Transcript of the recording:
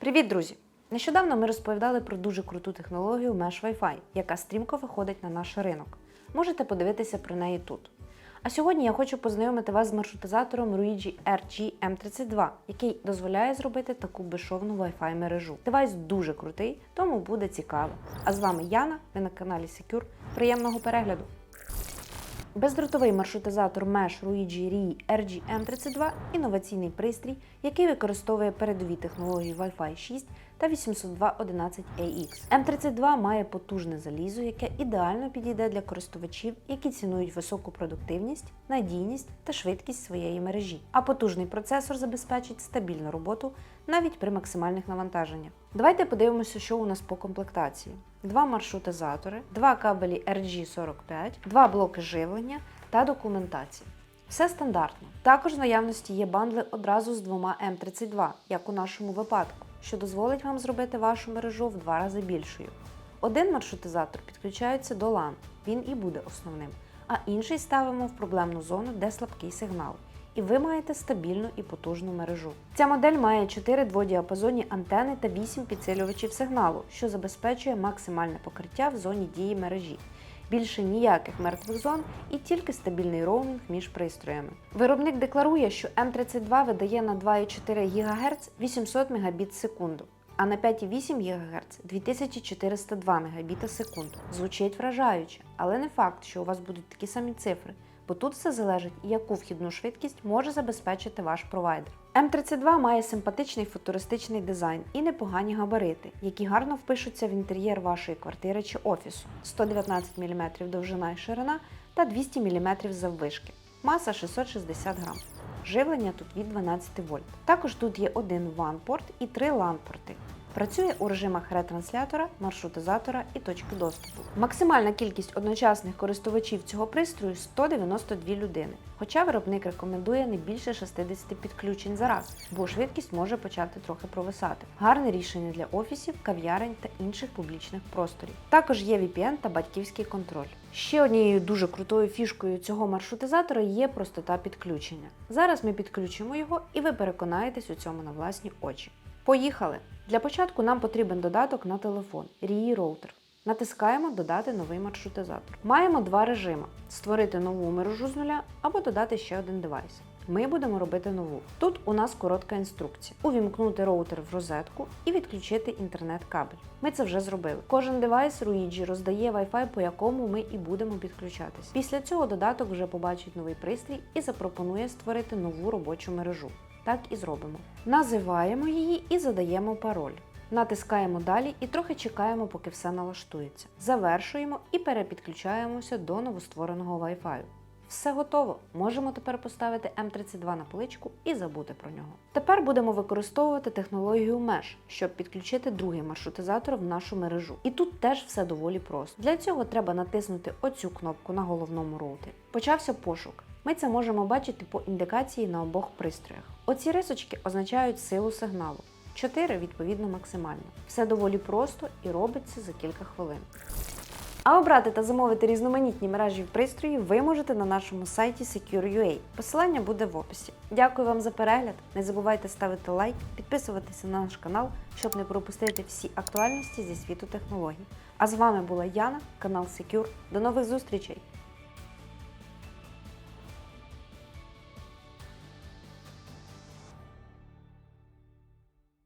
Привіт, друзі! Нещодавно ми розповідали про дуже круту технологію Mesh Wi-Fi, яка стрімко виходить на наш ринок. Можете подивитися про неї тут. А сьогодні я хочу познайомити вас з маршрутизатором Ruigi RG M32, який дозволяє зробити таку безшовну Wi-Fi мережу. Девайс дуже крутий, тому буде цікаво. А з вами Яна, ви на каналі Secure. Приємного перегляду! Бездротовий маршрутизатор Mesh Ruigi Ri RG M32 – інноваційний пристрій, який використовує передові технології Wi-Fi 6 та 802.11ax. M32 має потужне залізо, яке ідеально підійде для користувачів, які цінують високу продуктивність, надійність та швидкість своєї мережі. А потужний процесор забезпечить стабільну роботу навіть при максимальних навантаженнях. Давайте подивимося, що у нас по комплектації: два маршрутизатори, два кабелі RG45, два блоки живлення та документація. Все стандартно. Також в наявності є бандли одразу з двома М32, як у нашому випадку, що дозволить вам зробити вашу мережу в два рази більшою. Один маршрутизатор підключається до LAN, він і буде основним, а інший ставимо в проблемну зону, де слабкий сигнал. І ви маєте стабільну і потужну мережу. Ця модель має 4 дводіапазонні антени та 8 підсилювачів сигналу, що забезпечує максимальне покриття в зоні дії мережі. Більше ніяких мертвих зон і тільки стабільний роумінг між пристроями. Виробник декларує, що М32 видає на 2,4 ГГц 800 Мбіт секунду, а на 5,8 ГГц 2402 Мбіта секунду. Звучить вражаюче, але не факт, що у вас будуть такі самі цифри, бо тут все залежить, яку вхідну швидкість може забезпечити ваш провайдер. М32 має симпатичний футуристичний дизайн і непогані габарити, які гарно впишуться в інтер'єр вашої квартири чи офісу. 119 мм довжина і ширина та 200 мм заввишки. Маса 660 грам. Живлення тут від 12 вольт. Також тут є один WAN-порт і три LAN-порти. Працює у режимах ретранслятора, маршрутизатора і точки доступу. Максимальна кількість одночасних користувачів цього пристрою 192 людини, хоча виробник рекомендує не більше 60 підключень за раз, бо швидкість може почати трохи провисати. Гарне рішення для офісів, кав'ярень та інших публічних просторів. Також є VPN та батьківський контроль. Ще однією дуже крутою фішкою цього маршрутизатора є простота підключення. Зараз ми підключимо його і ви переконаєтесь у цьому на власні очі. Поїхали! Для початку нам потрібен додаток на телефон RII Router. Натискаємо Додати новий маршрутизатор. Маємо два режими: створити нову мережу з нуля або додати ще один девайс. Ми будемо робити нову. Тут у нас коротка інструкція: увімкнути роутер в розетку і відключити інтернет-кабель. Ми це вже зробили. Кожен девайс Ruigi роздає Wi-Fi, по якому ми і будемо підключатись. Після цього додаток вже побачить новий пристрій і запропонує створити нову робочу мережу. Так і зробимо. Називаємо її і задаємо пароль. Натискаємо далі і трохи чекаємо, поки все налаштується. Завершуємо і перепідключаємося до новоствореного Wi-Fi. Все готово. Можемо тепер поставити М32 на поличку і забути про нього. Тепер будемо використовувати технологію Mesh, щоб підключити другий маршрутизатор в нашу мережу. І тут теж все доволі просто. Для цього треба натиснути оцю кнопку на головному роутері. Почався пошук. Ми це можемо бачити по індикації на обох пристроях. Оці рисочки означають силу сигналу. 4 відповідно максимально. Все доволі просто і робиться за кілька хвилин. А обрати та замовити різноманітні мережі пристроїв ви можете на нашому сайті Secure.ua. Посилання буде в описі. Дякую вам за перегляд. Не забувайте ставити лайк, підписуватися на наш канал, щоб не пропустити всі актуальності зі світу технологій. А з вами була Яна, канал Secure. До нових зустрічей!